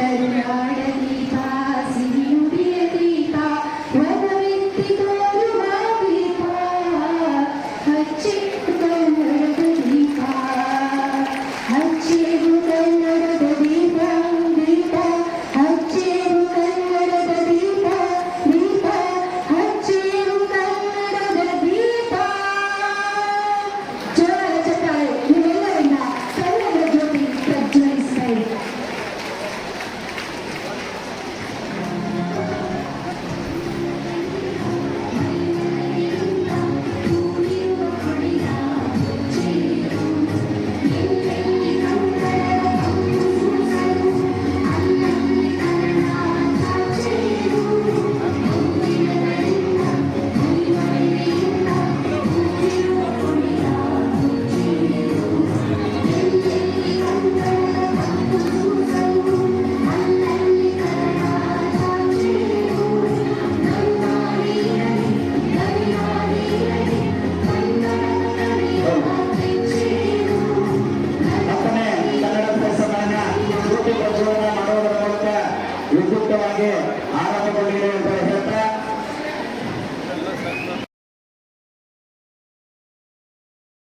Hallelujah. ಆಂದೋಲನ ಮಾಡುವುದರ ಮೂಲಕ ವಿದ್ಯುಕ್ತವಾಗಿ ಆರಂಭಗೊಂಡಿರುವಂತಹ